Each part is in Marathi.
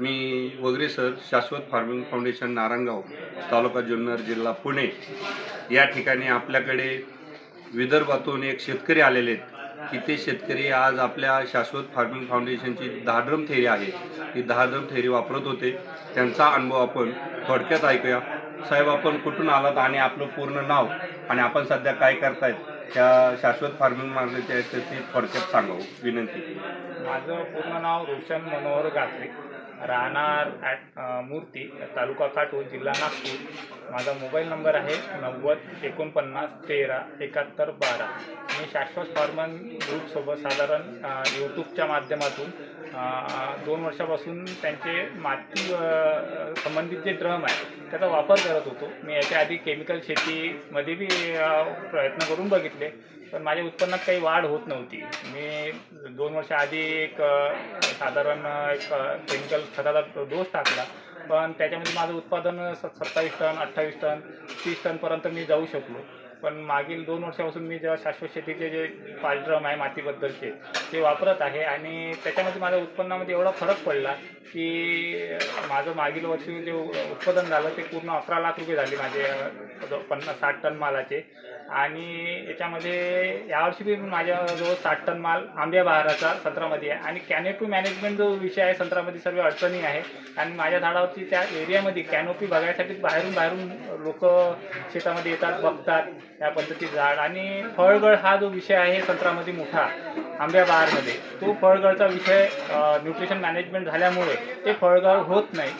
मी वगैरे sir Shashwat farming foundation Narayangaon तालुका जुन्नर जिल्हा पुणे. या ठिकाणी आपल्याकडे विदर्भातून एक शेतकरी आलेले आहेत. की ते शेतकरी आज आपल्या शाश्वत फार्मिंग फाउंडेशनची दहा थेरी आहे. ती दहाड्रम थेरी वापरत होते. त्यांचा अनुभव आपण थोडक्यात ऐकूया. साहेब आपण कुठून आलात आणि आपलं पूर्ण नाव आणि आपण सध्या काय करतायत? त्या शाश्वत फार्मिंग मार्गाच्या ती थोडक्यात सांगावं विनंती. माझं पूर्ण नाव रोशन मनोहर गात्रे. राहणार ॲट मूर्ती तालुका काटोल जिल्हा नागपूर. माझा मोबाईल नंबर आहे नव्वद एकोणपन्नास तेरा एकाहत्तर बारा. मी शाश्वत फार्मन ग्रुपसोबत साधारण यूट्यूबच्या माध्यमातून दोन वर्षापासून त्यांचे माती संबंधित जे ड्रम आहे त्याचा वापर करत होतो. मी याच्या आधी केमिकल शेतीमध्ये बी प्रयत्न करून बघितले पण माझ्या उत्पन्नात काही वाढ होत नव्हती. मी दोन वर्षाआधी एक साधारण एक केमिकल खताचा डोस टाकला. पण त्याच्यामध्ये माझं उत्पादन स सत्तावीस टन अठ्ठावीस टन तीस टनपर्यंत मी जाऊ शकलो. पण मागील दोन वर्षापासून मी जेव्हा शाश्वत शेतीचे जे पाच ड्रम आहे मातीबद्दलचे ते वापरत आहे आणि त्याच्यामध्ये माझ्या उत्पन्नामध्ये एवढा फरक पडला की माझं मागील वर्षी जे उत्पादन झालं ते पूर्ण अकरा लाख रुपये झाले माझे पन्नास साठ टन मालाचे. आणि याच्यामध्ये यावर्षी बी माझ्याजवळ साठ टन माल आंब्या बहाराचा संत्रामध्ये आहे आणि कॅनेपी मॅनेजमेंट जो विषय आहे संत्रामध्ये सर्व अडचणी आहे. आणि माझ्या झाडावरची त्या एरियामध्ये कॅनोपी बघायसाठी बाहेरून बाहेरून लोक शेतामध्ये येतात बघतात. या पद्धतीचं झाड. आणि फळगळ हा जो विषय आहे संत्रामध्ये मोठा आंब्या बहारमध्ये तो फळगळचा विषय न्यूट्रिशन मॅनेजमेंट झाल्यामुळे ते फळगळ होत नाही.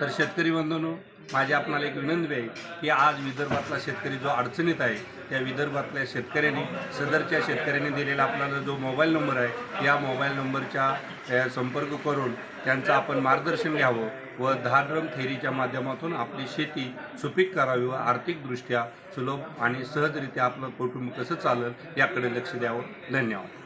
तर शेतकरी बंधूंनो माझी आपणाला एक विनंती आहे की आज विदर्भातला शेतकरी जो अडचणीत आहे त्या विदर्भातल्या शेतकऱ्यांनी सदरच्या शेतकऱ्यांनी दिलेला आपल्याला जो मोबाईल नंबर आहे या मोबाईल नंबरच्या संपर्क करून त्यांचं आपण मार्गदर्शन घ्यावं व धारड्रम थेरीच्या माध्यमातून आपली शेती सुपीक करावी व आर्थिकदृष्ट्या सुलभ आणि सहजरित्या आपलं कुटुंब कसं चालेल याकडे लक्ष द्यावं. धन्यवाद.